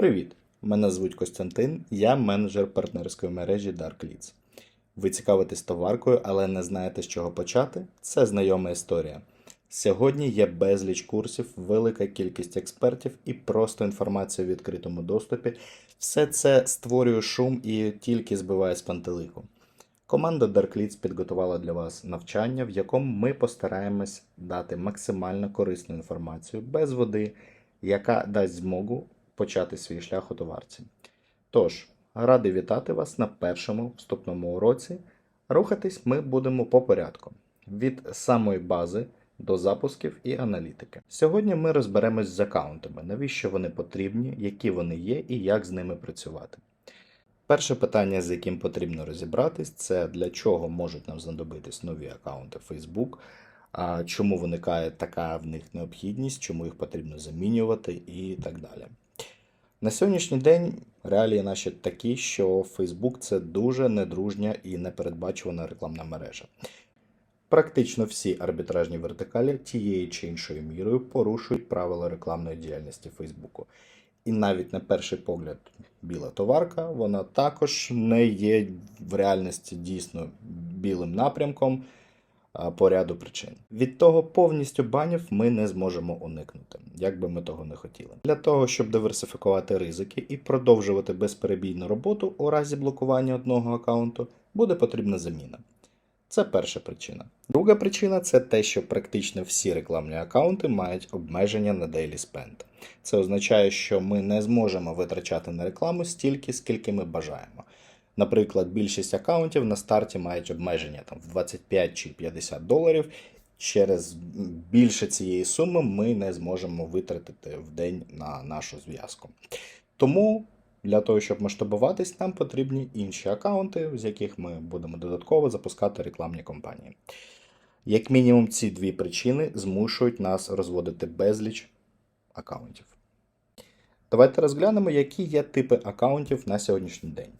Привіт! Мене звуть Костянтин, я менеджер партнерської мережі Dark Leads. Ви цікавитесь товаркою, але не знаєте, з чого почати? Це знайома історія. Сьогодні є безліч курсів, велика кількість експертів і просто інформація в відкритому доступі. Все це створює шум і тільки збиває з пантелику. Команда Dark Leads підготувала для вас навчання, в якому ми постараємось дати максимально корисну інформацію без води, яка дасть змогу почати свій шлях у товарці. Тож, радий вітати вас на першому вступному уроці. Рухатись ми будемо по порядку від самої бази до запусків і аналітики. Сьогодні ми розберемось з аккаунтами, навіщо вони потрібні, які вони є і як з ними працювати. Перше питання, з яким потрібно розібратись, це для чого можуть нам знадобитись нові аккаунти Facebook, чому виникає така в них необхідність, чому їх потрібно замінювати і так далі. На сьогоднішній день реалії наші такі, що Facebook це дуже недружня і непередбачувана рекламна мережа. Практично всі арбітражні вертикалі тією чи іншою мірою порушують правила рекламної діяльності Facebook. І навіть на перший погляд біла товарка, вона також не є в реальності дійсно білим напрямком по ряду причин. Від того повністю банів ми не зможемо уникнути, як би ми того не хотіли. Для того, щоб диверсифікувати ризики і продовжувати безперебійну роботу у разі блокування одного аккаунту, буде потрібна заміна. Це перша причина. Друга причина це те, що практично всі рекламні аккаунти мають обмеження на Daily Spend. Це означає, що ми не зможемо витрачати на рекламу стільки, скільки ми бажаємо. Наприклад, більшість аккаунтів на старті мають обмеження там, в 25 чи 50 доларів. Через більше цієї суми ми не зможемо витратити в день на нашу зв'язку. Тому для того, щоб масштабуватись, нам потрібні інші аккаунти, з яких ми будемо додатково запускати рекламні кампанії. Як мінімум, ці дві причини змушують нас розводити безліч аккаунтів. Давайте розглянемо, які є типи аккаунтів на сьогоднішній день.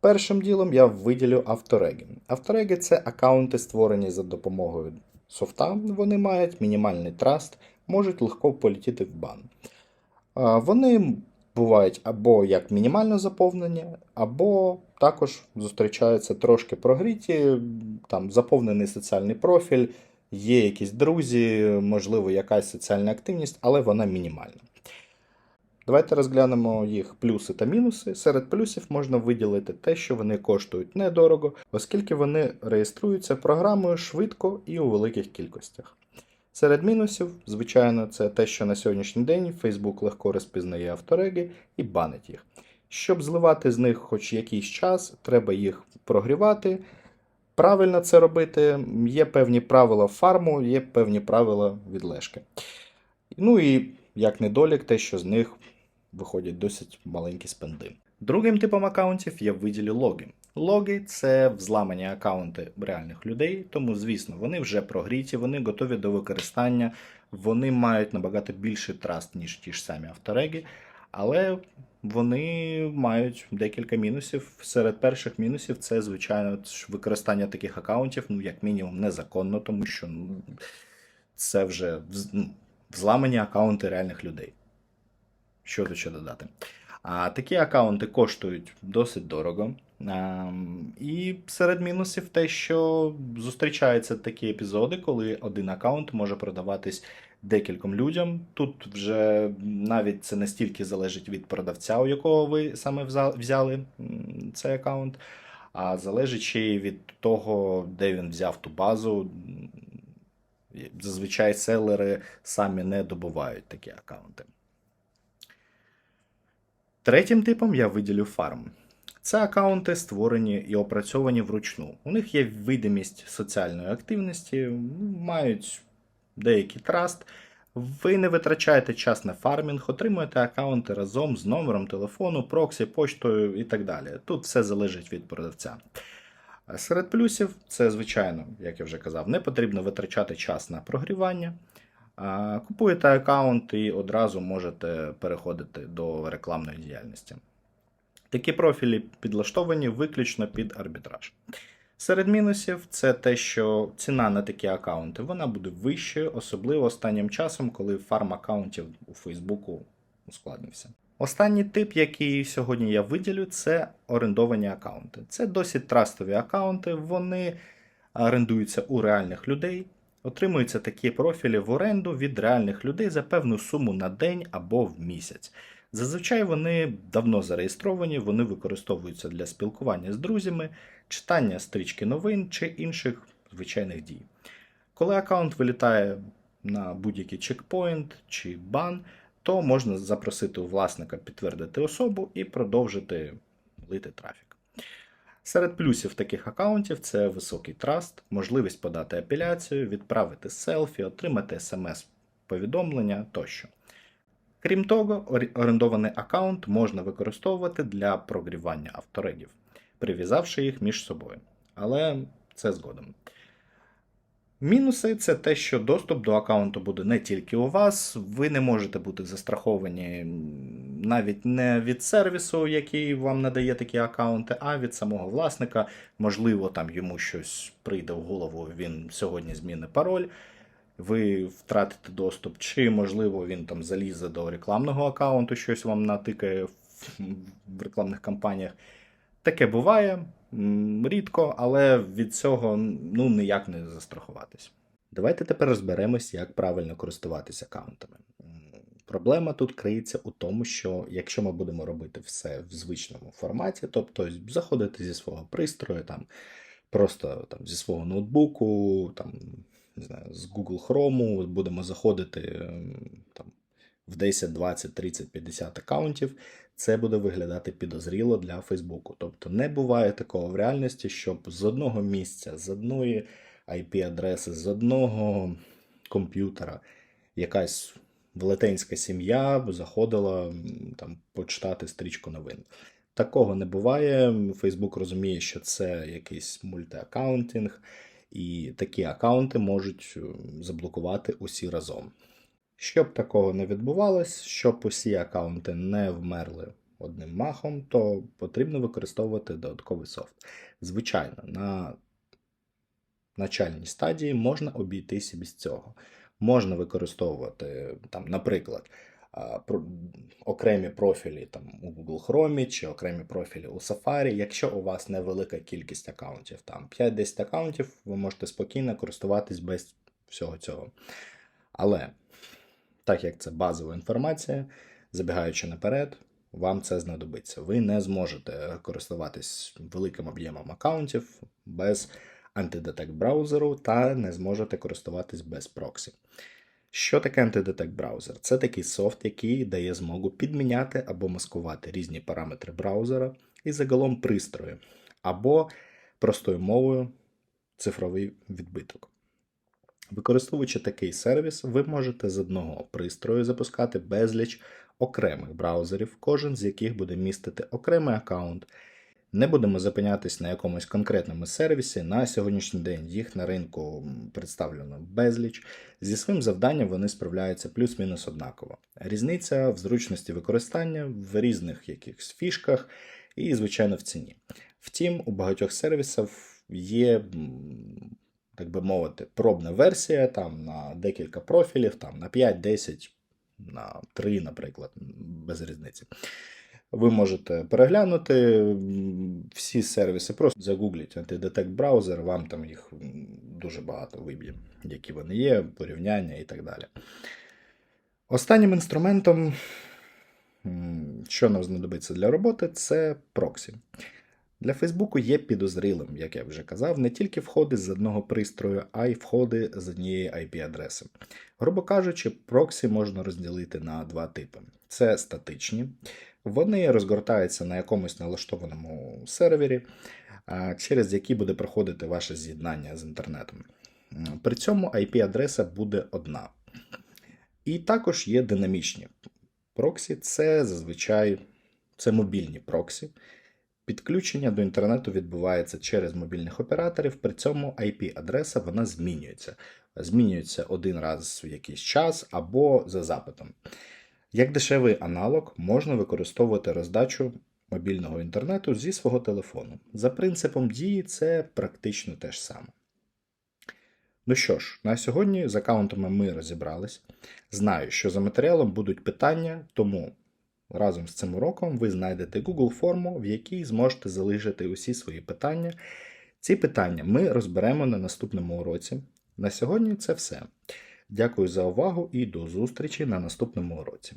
Першим ділом я виділю автореги. Автореги це аккаунти, створені за допомогою софта. Вони мають мінімальний траст, можуть легко полетіти в бан. Вони бувають або як мінімально заповнені, або також зустрічаються трошки прогріті, там заповнений соціальний профіль, є якісь друзі, можливо, якась соціальна активність, але вона мінімальна. Давайте розглянемо їх плюси та мінуси. Серед плюсів можна виділити те, що вони коштують недорого, оскільки вони реєструються програмою швидко і у великих кількостях. Серед мінусів, звичайно, це те, що на сьогоднішній день Facebook легко розпізнає автореги і банить їх. Щоб зливати з них хоч якийсь час, треба їх прогрівати. Правильно це робити, є певні правила фарму, є певні правила відлежки. Ну і як недолік, те, що з них виходять досить маленькі спенди. Другим типом аккаунтів я виділю логи. Логи це взламані аккаунти реальних людей, тому, звісно, вони вже прогріті, вони готові до використання, вони мають набагато більший траст, ніж ті ж самі автореги, але вони мають декілька мінусів. Серед перших мінусів це, звичайно, використання таких аккаунтів, ну, як мінімум, незаконно, тому що ну, це вже ну, взламані аккаунти реальних людей. Що тут ще додати? А такі аккаунти коштують досить дорого. Ем, І серед мінусів те, що зустрічаються такі епізоди, коли один аккаунт може продаватись декільком людям. Тут вже навіть це не стільки залежить від продавця, у якого ви саме взяли цей аккаунт, а залежить ще й від того, де він взяв ту базу. Зазвичай селери самі не добувають такі аккаунти. Третім типом я виділю фарм. Це аккаунти створені і опрацьовані вручну. У них є видимість соціальної активності, мають деякий траст. Ви не витрачаєте час на фармінг, отримуєте аккаунти разом з номером телефону, проксі, поштою і так далі. Тут все залежить від продавця. Серед плюсів, це, звичайно, як я вже казав, не потрібно витрачати час на прогрівання. Купуєте аккаунт і одразу можете переходити до рекламної діяльності. Такі профілі підлаштовані виключно під арбітраж. Серед мінусів це те, що ціна на такі аккаунти вона буде вищою, особливо останнім часом, коли фарм аккаунтів у Фейсбуку ускладнився. Останній тип, який сьогодні я виділю, це орендовані аккаунти. Це досить трастові аккаунти, вони орендуються у реальних людей. Отримуються такі профілі в оренду від реальних людей за певну суму на день або в місяць. Зазвичай вони давно зареєстровані, вони використовуються для спілкування з друзями, читання стрічки новин чи інших звичайних дій. Коли аккаунт вилітає на будь-який чекпоінт чи бан, то можна запросити у власника підтвердити особу і продовжити лити трафік. Серед плюсів таких аккаунтів це високий траст, можливість подати апеляцію, відправити селфі, отримати смс-повідомлення тощо. Крім того, орендований аккаунт можна використовувати для прогрівання авторегів, прив'язавши їх між собою. Але це згодом. Мінуси це те, що доступ до аккаунту буде не тільки у вас, ви не можете бути застраховані навіть не від сервісу, який вам надає такі аккаунти, а від самого власника. Можливо, там йому щось прийде в голову, він сьогодні змінить пароль, ви втратите доступ, чи, можливо, він там залізе до рекламного аккаунту, щось вам натикає в рекламних кампаніях. Таке буває рідко, але від цього ну, ніяк не застрахуватись. Давайте тепер розберемось, як правильно користуватися аккаунтами. Проблема тут криється у тому, що якщо ми будемо робити все в звичному форматі, тобто заходити зі свого пристрою, там, просто там, зі свого ноутбуку, там, не знаю, з Google Chrome, будемо заходити там, в 10, 20, 30, 50 аккаунтів, це буде виглядати підозріло для Фейсбуку. Тобто не буває такого в реальності, щоб з одного місця, з одної IP-адреси, з одного комп'ютера якась велетенська сім'я заходила там почитати стрічку новин. Такого не буває. Фейсбук розуміє, що це якийсь мультиаккаунтинг, і такі аккаунти можуть е, заблокувати усі разом. Щоб такого не відбувалось, щоб усі аккаунти не вмерли одним махом, то потрібно використовувати додатковий софт. Звичайно, на начальній стадії можна обійтися без цього. Можна використовувати, там, наприклад, окремі профілі там, у Google Chrome чи окремі профілі у Safari. Якщо у вас невелика кількість аккаунтів, там 5-10 аккаунтів, ви можете спокійно користуватись без всього цього. Але так як це базова інформація, забігаючи наперед, вам це знадобиться. Ви не зможете користуватись великим об'ємом аккаунтів без антидетект браузеру та не зможете користуватись без проксі. Що таке антидетект браузер? Це такий софт, який дає змогу підміняти або маскувати різні параметри браузера і загалом пристрою, або простою мовою цифровий відбиток. Використовуючи такий сервіс, ви можете з одного пристрою запускати безліч окремих браузерів, кожен з яких буде містити окремий аккаунт. Не будемо зупинятись на якомусь конкретному сервісі. На сьогоднішній день їх на ринку представлено безліч. Зі своїм завданням вони справляються плюс-мінус однаково. Різниця в зручності використання, в різних якихось фішках і, звичайно, в ціні. Втім, у багатьох сервісів є так би мовити, пробна версія там на декілька профілів, там на 5, 10, на 3, наприклад, без різниці. Ви можете переглянути всі сервіси, просто загугліть антидетект браузер, вам там їх дуже багато виб'є, які вони є, порівняння і так далі. Останнім інструментом, що нам знадобиться для роботи, це проксі. Для Фейсбуку є підозрілим, як я вже казав, не тільки входи з одного пристрою, а й входи з однієї IP-адреси. Грубо кажучи, проксі можна розділити на два типи: це статичні, вони розгортаються на якомусь налаштованому сервері, через який буде проходити ваше з'єднання з інтернетом. При цьому IP-адреса буде одна. І також є динамічні проксі, це зазвичай це мобільні проксі. Підключення до інтернету відбувається через мобільних операторів, при цьому IP-адреса вона змінюється. Змінюється один раз в якийсь час або за запитом. Як дешевий аналог, можна використовувати роздачу мобільного інтернету зі свого телефону. За принципом дії це практично те ж саме. Ну що ж, на сьогодні з аккаунтами ми розібрались. Знаю, що за матеріалом будуть питання, тому Разом з цим уроком ви знайдете Google форму, в якій зможете залишити усі свої питання. Ці питання ми розберемо на наступному уроці. На сьогодні це все. Дякую за увагу і до зустрічі на наступному уроці.